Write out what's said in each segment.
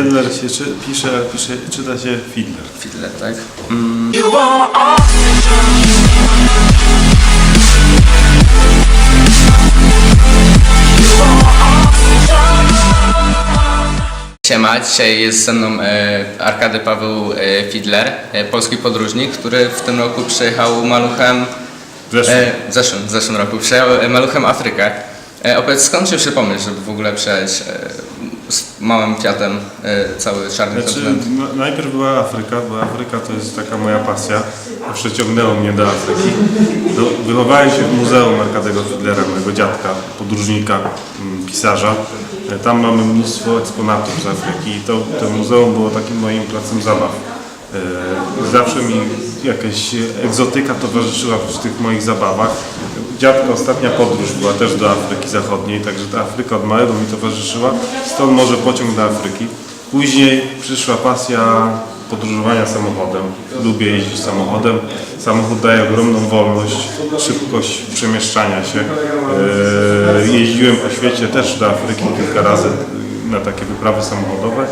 Fiedler się czy, pisze, pisze, czyta się Fiedler. Fiddler, tak? Mm, Siema, dzisiaj jest ze mną e, Arkady Paweł e, Fidler, e, polski podróżnik, który w tym roku przyjechał maluchem, Zresztą, e, w zeszłym, w zeszłym roku przyjechał e, maluchem Afrykę. E, opowiedz, skąd się pomysł, żeby w ogóle przejechać e, z małym Fiatem e, cały czarny znaczy, kontynent? no, najpierw była Afryka, bo Afryka to jest taka moja pasja. Zawsze ciągnęło mnie do Afryki. Do, wychowałem się w muzeum Arkadego Fiedlera, mojego dziadka, podróżnika, mm, pisarza. E, Tam mamy mnóstwo eksponatów z Afryki i to, to muzeum było takim moim placem zabaw. E, Zawsze mi jakaś egzotyka towarzyszyła w tych moich zabawach. Dziadka ostatnia podróż była też do Afryki Zachodniej, także ta Afryka od małego mi towarzyszyła. Stąd może pociąg do Afryki. Później przyszła pasja podróżowania samochodem. Lubię jeździć samochodem. Samochód daje ogromną wolność, szybkość przemieszczania się. E, Jeździłem po świecie też do Afryki kilka razy na takie wyprawy samochodowe.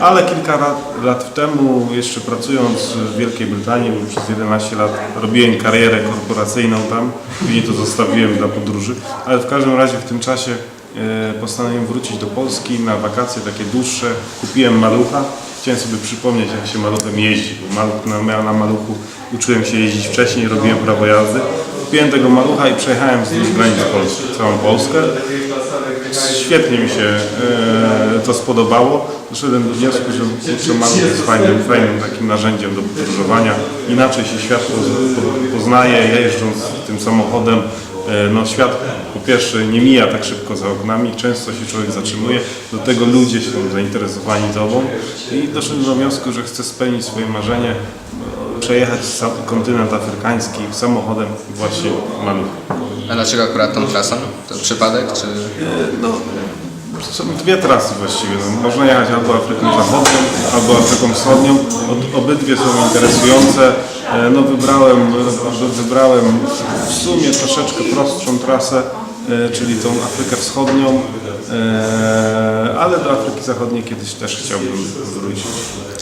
Ale kilka lat, lat temu, jeszcze pracując w Wielkiej Brytanii, bo przez 11 lat robiłem karierę korporacyjną tam, później to zostawiłem dla podróży, ale w każdym razie w tym czasie e, postanowiłem wrócić do Polski na wakacje takie dłuższe. Kupiłem malucha, chciałem sobie przypomnieć jak się maluchem jeździ, bo maluch, na, na maluchu uczyłem się jeździć wcześniej, robiłem prawo jazdy. Kupiłem tego malucha i przejechałem wzdłuż granic Polski, całą Polskę. Świetnie mi się e, to spodobało. Doszedłem do wniosku, że maluch jest fajnym, fajnym takim narzędziem do podróżowania. Inaczej się świat poz- po- poznaje, jeżdżąc tym samochodem. E, no, świat po pierwsze nie mija tak szybko za oknami, często się człowiek zatrzymuje, do tego ludzie są zainteresowani tobą i doszedłem do wniosku, że chcę spełnić swoje marzenie, przejechać kontynent afrykański samochodem właśnie maluchem. A dlaczego akurat tą trasą? To przypadek, czy... No, są dwie trasy właściwie. No, można jechać albo Afryką Zachodnią, albo Afryką Wschodnią. Od, obydwie są interesujące. E, No, wybrałem, wybrałem w sumie troszeczkę prostszą trasę, e, czyli tą Afrykę Wschodnią, ale do Afryki Zachodniej kiedyś też chciałbym wrócić.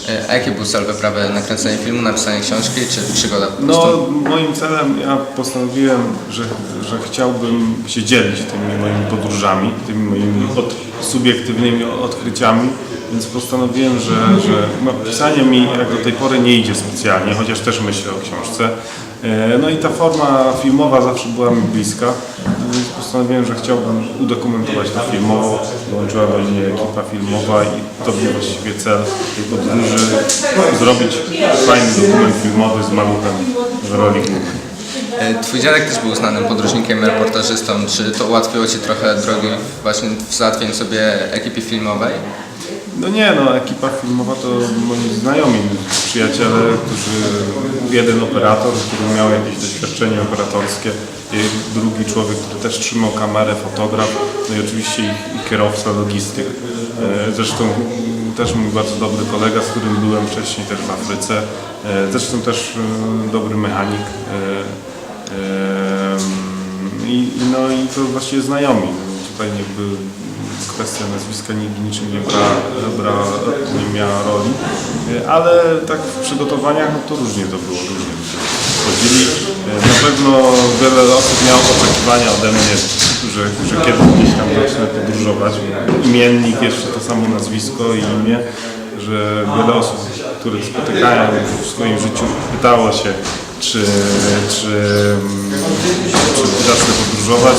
E, A jaki był cel wyprawy? Nakręcenie filmu, napisanie książki, czy przygoda No, moim celem, ja postanowiłem, że, że chciałbym się dzielić tymi moimi podróżami, tymi moimi od, subiektywnymi odkryciami, więc postanowiłem, że, że no, pisanie mi jak do tej pory nie idzie specjalnie, chociaż też myślę o książce. E, No i ta forma filmowa zawsze była mi bliska, więc postanowiłem, że chciałbym udokumentować to filmowo. Dołączyła do mnie ekipa filmowa i to był właściwie cel tej podróży, zrobić fajny dokument filmowy z maluchem w roli głównej. E, Twój dziadek też był znanym podróżnikiem, reportażystą. Czy to ułatwiło Ci trochę drogi właśnie w załatwieniu sobie ekipy filmowej? No nie, no ekipa filmowa to moi znajomi, przyjaciele, którzy, jeden operator, który miał jakieś doświadczenie operatorskie, drugi człowiek, który też trzymał kamerę, fotograf, no i oczywiście i kierowca, logistyk. E, Zresztą też mój bardzo dobry kolega, z którym byłem wcześniej też w Afryce, E, zresztą też e, dobry mechanik. I, no i to właściwie znajomi. Tutaj jakby kwestia nazwiska niczym nie, bra, bra, nie miała roli, ale tak w przygotowaniach no to różnie to było, różnie Na pewno wiele osób miało oczekiwania ode mnie, że, że kiedyś gdzieś tam zacznę podróżować. Imiennik, jeszcze to samo nazwisko i imię, że wiele osób, których spotykałem w swoim życiu pytało się, czy, czy, czy zacznę podróżować.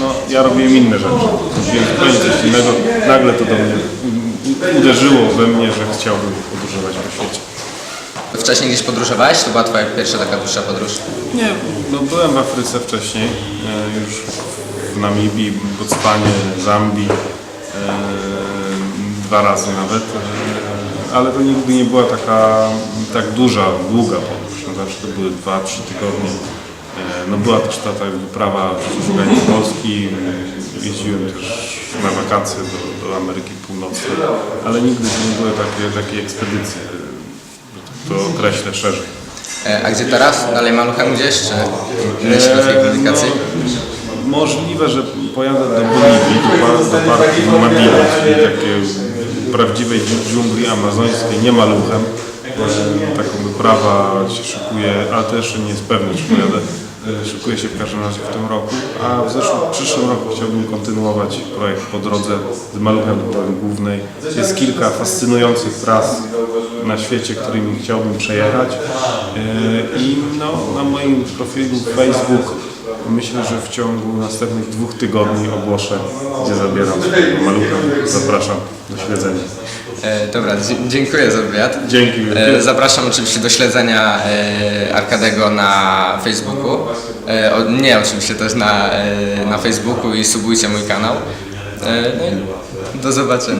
No, ja robiłem inne rzeczy. Robiłem zupełnie coś innego. Nagle to do mnie uderzyło we mnie, że chciałbym podróżować po świecie. Wcześniej gdzieś podróżowałeś? To była Twoja pierwsza taka dłuższa podróż? Nie, no byłem w Afryce wcześniej, e, już w Namibii, Botswanie, Zambii, e, dwa razy nawet, e, ale to nigdy nie była taka tak duża, długa podróż, no zawsze to były dwa, trzy tygodnie. E, No była też ta, ta wyprawa wzdłuż granic Polski, jeździłem też na wakacje do, do Ameryki Północnej, ale nigdy to nie były takie, takie ekspedycje, to określę szerzej. E, A gdzie teraz? Dalej maluchem gdzieś, czy inne środki komunikacji? Możliwe, że pojadę do Boliwii, do, do parku Madina, czyli takie prawdziwej dżu- dżungli amazońskiej, nie maluchem. E, Taką wyprawa się szykuje, ale jeszcze nie jest pewne, czy pojadę. E, Szykuje się w każdym razie w tym roku, a w zeszłym, przyszłym roku chciałbym kontynuować projekt po drodze z maluchem do roli głównej. Jest kilka fascynujących tras na świecie, którymi chciałbym przejechać E, i no, na moim profilu Facebook myślę, że w ciągu następnych dwóch tygodni ogłoszę, gdzie zabieram malucha. Zapraszam do śledzenia. E, dobra, dziękuję za wywiad. Dzięki E, zapraszam oczywiście do śledzenia e, Arkadego na Facebooku. E, o, nie, oczywiście też na, e, na Facebooku i subujcie mój kanał. E, no do zobaczenia.